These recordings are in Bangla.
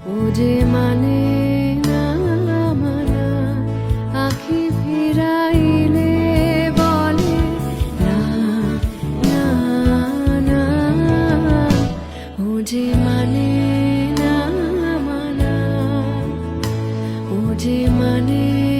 ও মানে না মানা আখি ফিরাইলে বলে না না মানে না মানা মানে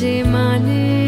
demanding.